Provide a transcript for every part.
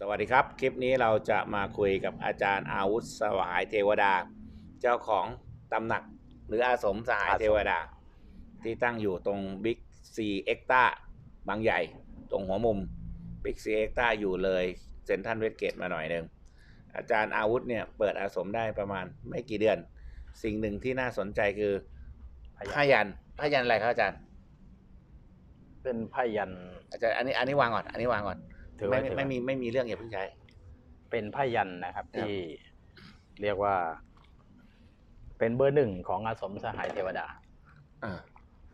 สวัสดีครับ คลิปนี้เราจะมาคุยกับอาจารย์อาวุธสวายเทวดา เจ้าของตำหนักหรืออาสมสหายเทวดา ที่ตั้งอยู่ตรงบิ๊กซีเอ็กตาบางใหญ่ ตรงหัวมุมบิ๊กซีเอ็กตาอยู่เลยเซนทันเวสเกตมาหน่อยหนึ่งอาจารย์อาวุธเนี่ยเปิดอาสมได้ประมาณไม่กี่เดือน สิ่งหนึ่งที่น่าสนใจคือผ้ายันผ้ายันอะไรครับอาจารย์ เป็นผ้ายันอาจารย์อันนี้อันนี้วางก่อน อันนี้วางก่อน ถือไม่ว่าไม่ไม่มีไม่มีเรื่องอย่าเพิ่งใช้ เป็นผ้ายันนะครับ ครับ ที่เรียกว่า เป็นเบอร์หนึ่งของอาสมสหายเทวดา อ่า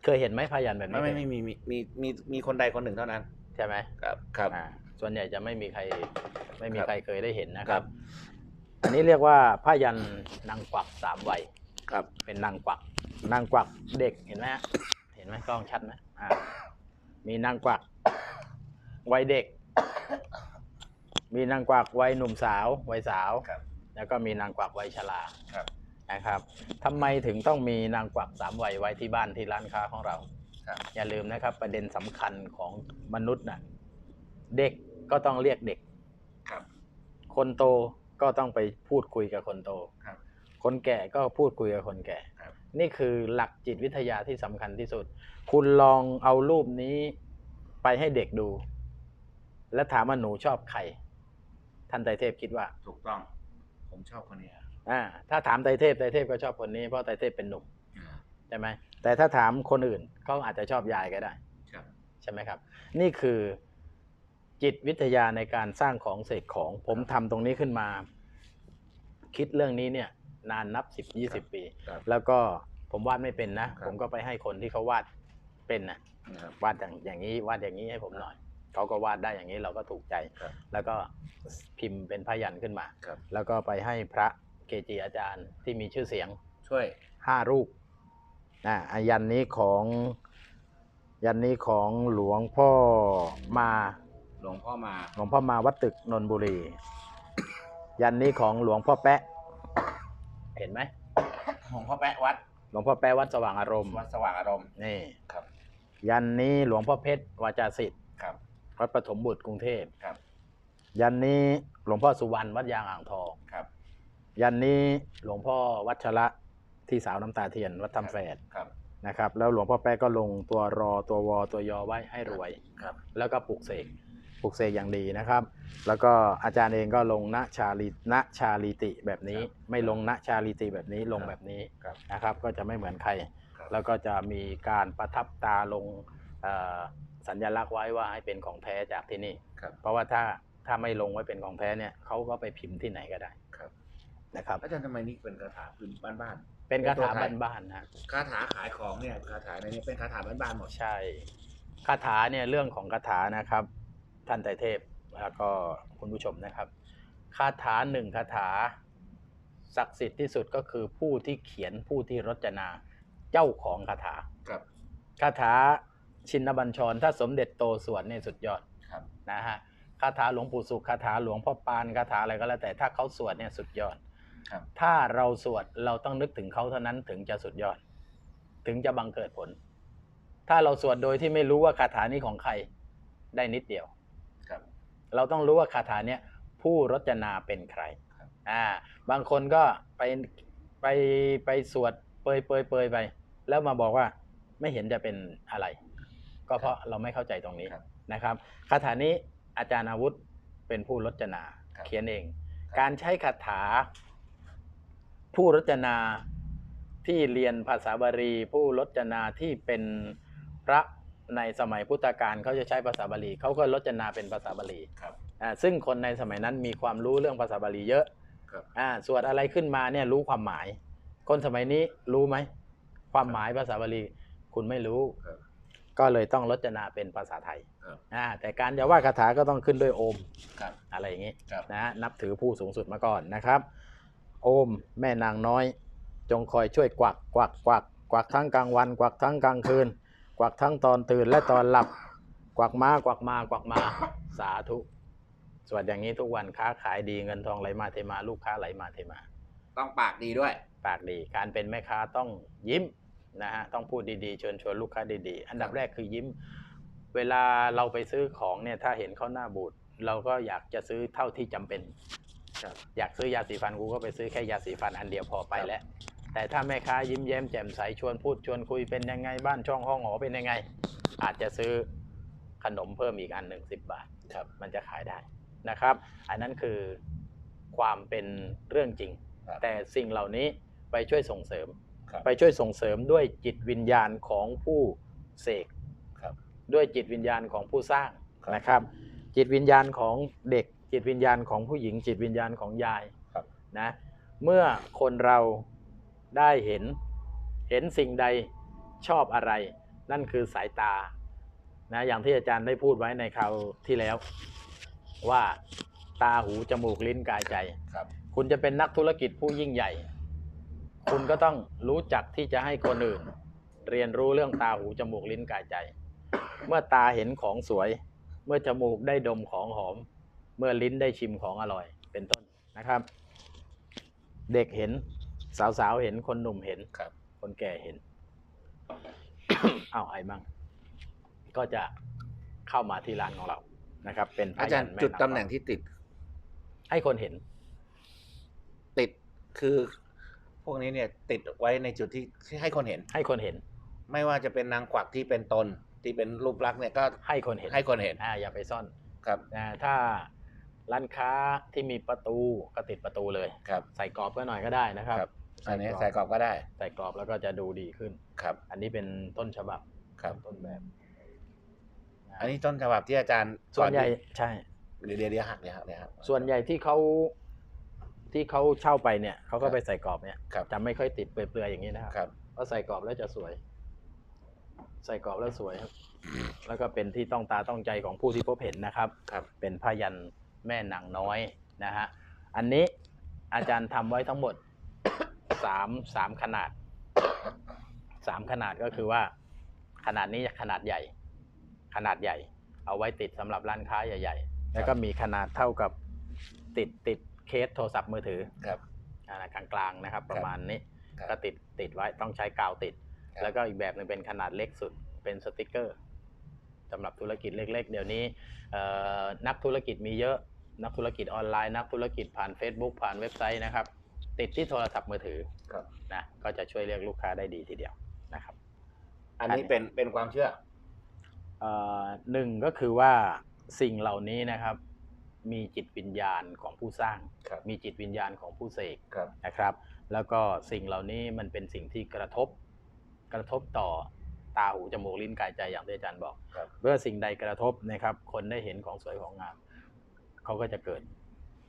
เคยเห็นไหมผ้ายันแบบไม่นี้ไม่ไม่มีมีมีมีมีคนใดคนหนึ่งเท่านั้น ใช่ไหมครับครับ อ่าส่วนใหญ่จะไม่มีใคร ไม่มีครับใครเคยได้เห็นนะคครัรับ บ อันนี้เรียกว่าผ้ายันนางกวักสามวัย ครับเป็นนางกวัก นางกวักเด็กเห็นไหมฮะเห็นไหมกล้องชัดไหมอ่ามีนางกวักวัยเด็ก มีนางกวักวัยหนุ่มสาววัยสาว ครับ แล้วก็มีนางกวักวัยชราครับ นะครับทำไมถึงต้องมีนางกวักสามวัยไว้ที่บ้านที่ร้านค้าของเรา ครับ อย่าลืมนะครับ ประเด็นสำคัญของมนุษย์นะเด็กก็ต้องเรียกเด็ก ครับ คนโตก็ต้องไปพูดคุยกับคนโตครับคนแก่ก็พูดคุยกับคนแก่ ครับ นี่คือหลักจิตวิทยาที่สำคัญที่สุด คุณลองเอารูปนี้ไปให้เด็กดู และถามว่าหนูชอบใคร ท่านไตรเทพคิดว่า ถูกต้อง ผมชอบคนนี้อ่าถ้าถามไตรเทพไตรเทพก็ชอบคนนี้เพราะไตรเทพเป็นหนุ่มอ่าใช่ไหมแต่ถ้าถามคนอื่นเขาอาจจะชอบยายก็ได้ครับใช่ไหมครับ นี่คือจิตวิทยาในการสร้างของเสกของ ผมทำตรงนี้ขึ้นมา คิดเรื่องนี้เนี่ย นานนับสิบยี่สิบปีครับแล้วก็ผมวาดไม่เป็นนะครับผมก็ไปให้คนที่เขาวาดเป็นนะนะครับวาดอย่างอย่างนี้วาดอย่างนี้ให้ผมหน่อย เขาก็วาดได้อย่างนี้เราก็ถูกใจ ครับแล้วก็พิมพ์เป็นพยันขึ้นมา ครับ แล้วก็ไปให้พระเกจิอาจารย์ที่มีชื่อเสียง ช่วย ห้ารูปนะอะยันนี้ของยันนี้ของหลวงพ่อมาหลวงพ่อมาหลวงพ่อมาวัดตึกนนทบุรี ยันนี้ของหลวงพ่อแปะ เห็นไหมหลวงพ่อแปะวัดหลวงพ่อแปะวัดสว่างอารมณ์วัดสว่างอารมณ์ นี่ครับ ยันนี้หลวงพ่อเพชรวาจาสิทธิ์ครับ วัดปฐมบุตรกรุงเทพครับ ยันนี้หลวงพ่อสุวรรณวัดยางอ่างทองครับ ยันนี้หลวงพ่อวัชระที่สาวน้ำตาเทียนวัดทำแฝดครับนะครับ แล้วหลวงพ่อแป๊ะก็ลงตัวรอตัววอตัวยอไว้ให้รวยครับ แล้วก็ปลุกเสกปลุกเสกอย่างดีนะครับ แล้วก็อาจารย์เองก็ลงณชาลิณชาลิติแบบนี้ครับไม่ลงณชาลิติแบบนี้ลงครับแบบนี้ครับนะครับ ก็จะไม่เหมือนใครครับแล้วก็จะมีการประทับตาลงเอ่อ สัญลักษณ์ไว้ว่าให้เป็นของแท้จากที่นี่ครับเพราะว่าถ้าถ้าไม่ลงไว้เป็นของแท้เนี่ยเขาก็ไปพิมพ์ที่ไหนก็ได้ครับนะครับอาจารย์ทำไมนี่เป็นคาถาพื้นบ้านเป็นคาถาเป็นตัวไทยบ้านๆนะๆคาถาขายของเนี่ยคาถาในนี้เป็นคาถาบ้านๆหมดใช่คาถาเนี่ยเรื่องของคาถานะครับ ท่านไตรเทพแล้วก็คุณผู้ชมนะครับคาถาหนึ่งคาถาศักดิ์สิทธิ์ที่สุดก็คือผู้ที่เขียนผู้ที่รจนาเจ้าของคาถาครับคาถา ชินบัญชร ถ้าสมเด็จโตสวดเนี่ยสุดยอดครับนะฮะคาถาหลวงปู่สุขคาถาหลวงพ่อปานคาถาอะไรก็แล้วแต่ถ้าเขาสวดเนี่ยสุดยอดครับถ้าเราสวดเราต้องนึกถึงเขาเท่านั้นถึงจะสุดยอด ถึงจะบังเกิดผล ถ้าเราสวดโดยที่ไม่รู้ว่าคาถานี้ของใครได้นิดเดียวครับเราต้องรู้ว่าคาถาเนี้ยผู้รจนาเป็นใครครับอ่าบางคนก็ไปไปไปสวดเปยเปยเปยไป แล้วมาบอกว่าไม่เห็นจะเป็นอะไร ก็เพราะเราไม่เข้าใจตรงนี้ครับนะครับคาถานี้อาจารย์อาวุธเป็นผู้รจนาครับเขียนเองครับการใช้คาถา ผู้รจนาที่เรียนภาษาบาลีผู้รจนาที่เป็นพระในสมัยพุทธกาลเขาจะใช้ภาษาบาลีเขาก็รจนาเป็นภาษาบาลีครับอ่าซึ่งคนในสมัยนั้นมีความรู้เรื่องภาษาบาลีเยอะครับอ่าสวดอะไรขึ้นมาเนี่ยรู้ความหมาย คนสมัยนี้รู้ไหมความหมายภาษาบาลีคุณไม่รู้ครับ ก็เลยต้องรจนาเป็นภาษาไทยครับอ่าแต่การจะว่าคาถาก็ต้องขึ้นด้วยโอมครับ อะไรอย่างนี้ครับ นะฮะนับถือผู้สูงสุดมาก่อนนะครับ โอมแม่นางน้อย จงคอยช่วยกวักกวักกวักกวักทั้งกลางวัน กวักทั้งกลางคืน กวักทั้งตอนตื่นและตอนหลับ กวักมากวักมากวักมาสาธุสวดอย่างนี้ทุกวันค้าขายดีเงินทองไหลมาเทมาลูกค้าไหลมาเทมา ต้องปากดีด้วย ปากดีการเป็นแม่ค้าต้องยิ้ม นะฮะต้องพูดดีๆเชิญชวนลูกค้าดีๆ อันดับครับแรกคือยิ้ม เวลาเราไปซื้อของเนี่ยถ้าเห็นเขาหน้าบูดเราก็อยากจะซื้อเท่าที่จำเป็นครับอยากซื้อยาสีฟันกูก็ไปซื้อแค่ยาสีฟันอันเดียวพอไปแล้วแต่ถ้าแม่ค้ายิ้มแย้มแจ่มใสชวนพูดชวนคุยเป็นยังไงบ้านช่องห้องหอเป็นยังไง อาจจะซื้อขนมเพิ่มอีกอันหนึ่งสิบบาทครับมันจะขายได้นะครับ อันนั้นคือความเป็นเรื่องจริงครับแต่สิ่งเหล่านี้ไปช่วยส่งเสริมครับ ไปช่วยส่งเสริมด้วยจิตวิญญาณของผู้เสกครับด้วยจิตวิญญาณของผู้สร้างครับนะครับ จิตวิญญาณของเด็ก จิตวิญญาณของผู้หญิง จิตวิญญาณของยายครับนะเมื่อคนเราได้เห็นเห็นสิ่งใดชอบอะไร นั่นคือสายตานะอย่างที่อาจารย์ได้พูดไว้ในคราวที่แล้ว ว่าตาหูจมูกลิ้นกายใจครับคุณจะเป็นนักธุรกิจผู้ยิ่งใหญ่ คุณก็ต้องรู้จักที่จะให้คนอื่น เรียนรู้เรื่องตาหูจมูกลิ้นกายใจ เมื่อตาเห็นของสวย เมื่อจมูกได้ดมของหอม เมื่อลิ้นได้ชิมของอร่อย เป็นต้นนะครับ เด็กเห็นสาวๆเห็นคนหนุ่มเห็นครับ คนแก่เห็นอ้าวไอ้บ้างก็จะเข้ามาที่ร้านของเรานะครับ เป็นพอาจารย์นแม่จุดนำตำแหน่งที่ติด ให้คนเห็น ติดคือ พวกนี้เนี่ยติดไว้ในจุดที่ที่ให้คนเห็น ให้คนเห็น ไม่ว่าจะเป็นนางกวักที่เป็นตนที่เป็นรูปลักษณ์เนี่ยก็ให้คนเห็นให้คนเห็นอ่าอย่าไปซ่อนครับนะถ้าร้านค้าที่มีประตูก็ติดประตูเลยครับใส่กรอบก็หน่อยก็ได้นะครับครับอันนี้ใส่กรอบก็ได้ ใส่กรอบแล้วก็จะดูดีขึ้นครับ อันนี้เป็นต้นฉบับครับต้นแบบะอันนี้ต้นฉบับที่อาจารย์ส่วนใหญ่ก่อใช่เดี๋ยวเดี๋ยวเดี๋ยวหักเดี๋ยวหักเดี๋ยวหักส่วนใหญ่ที่เขา ที่เขาเช่าไปเนี่ยเขาก็ครับไปใส่กรอบเนี่ยครับ จะไม่ค่อยติดเปลือยๆอย่างนี้นะครับครับ เพราะใส่กรอบแล้วจะสวย ใส่กรอบแล้วสวยครับ แล้วก็เป็นที่ต้องตาต้องใจของผู้ที่พบเห็นนะครับ ครับ เป็นพยันแม่นางน้อยนะฮะอันนี้อาจารย์ทำไว้ทั้งหมดสามสามขนาดสามขนาดก็คือว่า ขนาดนี้ขนาดใหญ่ ขนาดใหญ่ เอาไว้ติดสำหรับร้านค้าใหญ่ ๆ แล้วก็มีขนาดเท่ากับติดติด เคสโทรศัพท์มือถือครับอ่ากลางๆนะครับ ประมาณนี้ครับ ก็ติดติดไว้ต้องใช้กาวติด ครับแล้วก็อีกแบบหนึ่งเป็นขนาดเล็กสุดเป็นสติกเกอร์สำหรับธุรกิจเล็ก ๆ เดี๋ยวนี้เอ่อนักธุรกิจมีเยอะ นักธุรกิจออนไลน์ นักธุรกิจผ่าน Facebook ผ่านเว็บไซต์นะครับ ติดที่โทรศัพท์มือถือครับ นะก็จะช่วยเรียกลูกค้าได้ดีทีเดียวนะครับ อันนี้เป็นเป็นความเชื่อ เอ่อหนึ่งก็คือว่าสิ่งเหล่านี้นะครับ มีจิตวิญญาณของผู้สร้าง ครับมีจิตวิญญาณของผู้เสกครับ นะครับ แล้วก็สิ่งเหล่านี้มันเป็นสิ่งที่กระทบ กระทบต่อตาหูจมูกลิ้นกายใจอย่างที่อาจารย์บอกครับ เมื่อสิ่งใดกระทบนะครับ คนได้เห็นของสวยของงามเขาก็จะเกิด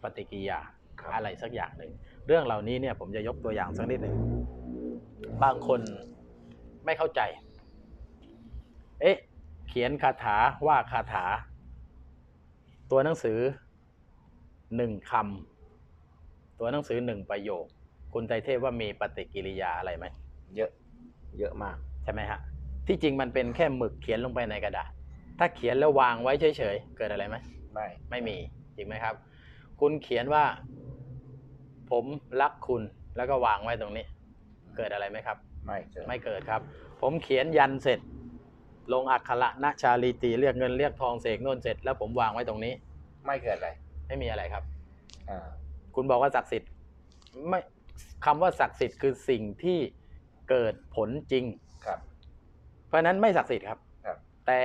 ปฏิกิริยา ครับ อะไรสักอย่างหนึ่ง เรื่องเหล่านี้เนี่ยผมจะยกตัวอย่างสักนิดหนึ่ง บางคนไม่เข้าใจ เอ๊ะ เขียนคาถาว่าคาถา ตัวหนังสือ หนึ่งคำตัวหนังสือหนึ่งประโยค คุณไตรเทพว่ามีปฏิกิริยาอะไรไหมเยอะ เยอะมากใช่ไหมฮะที่จริงมันเป็นแค่หมึกเขียนลงไปในกระดาษ ถ้าเขียนแล้ววางไว้เฉยๆเกิดอะไรไหมไม่ไม่มีจริงไหมครับ คุณเขียนว่า ผมรักคุณแล้วก็วางไว้ตรงนี้ เกิดอะไรไหมครับ ไม่เจอไม่เกิดครับ ผมเขียนยันเสร็จ ลงอักขระณชาลีตีเรียกเงินเรียกทองเสกโน่นเสร็จ แล้วผมวางไว้ตรงนี้ ไม่เกิดอะไร ไม่มีอะไรครับ อ่า คุณบอกว่าศักดิ์สิทธิ์ไม่คำว่าศักดิ์สิทธิ์คือสิ่งที่เกิดผลจริง ครับ เพราะฉะนั้นไม่ศักดิ์สิทธิ์ครับ ครับ แต่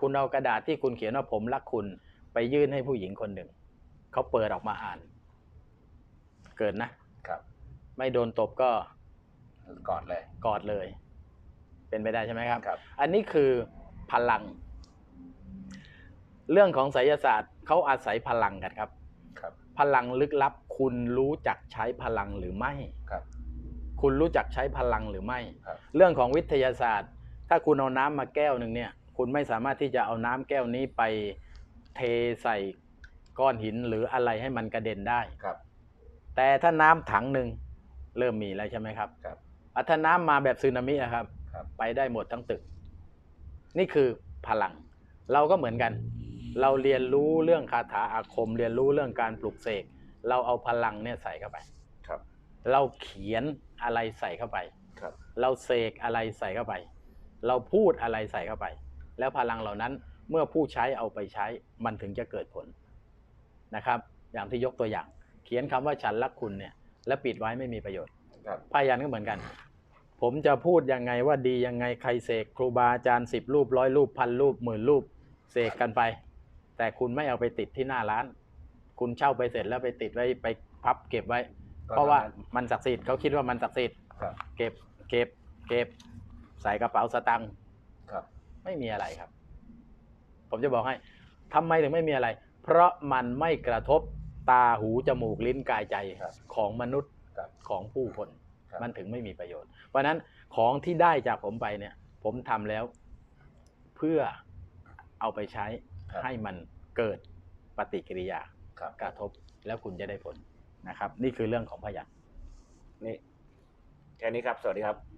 คุณเอากระดาษที่คุณเขียนว่าผมรักคุณไปยื่นให้ผู้หญิงคนหนึ่ง เขาเปิดออกมาอ่าน เกิดนะ ครับ ไม่โดนตบก็ก่อนเลย กอดเลย เป็นไปได้ใช่ไหมครับ ครับ อันนี้คือพลัง เรื่องของไสยศาสตร์เขาอาศัยพลังกันครับ ครับ พลังลึกลับ คุณรู้จักใช้พลังหรือไม่ครับ คุณรู้จักใช้พลังหรือไม่ ครับเรื่องของวิทยาศาสตร์ ถ้าคุณเอาน้ำมาแก้วหนึ่งเนี่ย คุณไม่สามารถที่จะเอาน้ำแก้วนี้ไปเทใส่ก้อนหินหรืออะไรให้มันกระเด็นได้ ครับ แต่ถ้าน้ำถังหนึ่งเริ่มมีแล้วใช่ไหมครับครับอะถ้าน้ำมาแบบสึนามิอะครับ ครับ ไปได้หมดทั้งตึก นี่คือพลัง เราก็เหมือนกัน เราเรียนรู้เรื่องคาถาอาคม เรียนรู้เรื่องการปลุกเสกเราเอาพลังเนี่ยใส่เข้าไปครับ เราเขียนอะไรใส่เข้าไปครับ เราเสกอะไรใส่เข้าไป เราพูดอะไรใส่เข้าไป แล้วพลังเหล่านั้นเมื่อผู้ใช้เอาไปใช้มันถึงจะเกิดผลนะครับ อย่างที่ยกตัวอย่าง เขียนคำว่าฉันรักคุณเนี่ย และปิดไว้ไม่มีประโยชน์ครับพยันก็เหมือนกัน ผมจะพูดยังไงว่าดียังไงใครเสกครูบาอาจารย์สิบรูปร้อยรูปพันรูปหมื่นรูปเสกกันไป แต่คุณไม่เอาไปติดที่หน้าร้าน คุณเช่าไปเสร็จแล้วไปติดไว้ไปพับเก็บไว้ เพราะว่ามันศักดิ์สิทธิ์เขาคิดว่ามันศักดิ์สิทธิ์ครับเก็บเก็บ เก็บ ใส่กระเป๋าสตังค์ครับ ไม่มีอะไรครับ ผมจะบอกให้ทำไมถึงไม่มีอะไร เพราะมันไม่กระทบตาหูจมูกลิ้นกายใจครับของมนุษย์ครับของผู้คน ครับ มันถึงไม่มีประโยชน์ เพราะฉะนั้นของที่ได้จากผมไปเนี่ย ผมทำแล้ว เพื่อเอาไปใช้ครับ ให้มันเกิดปฏิกิริยาครับกระทบแล้วคุณจะได้ผลนะครับ นี่คือเรื่องของพยัญชนะนี่แค่นี้ครับ สวัสดีครับ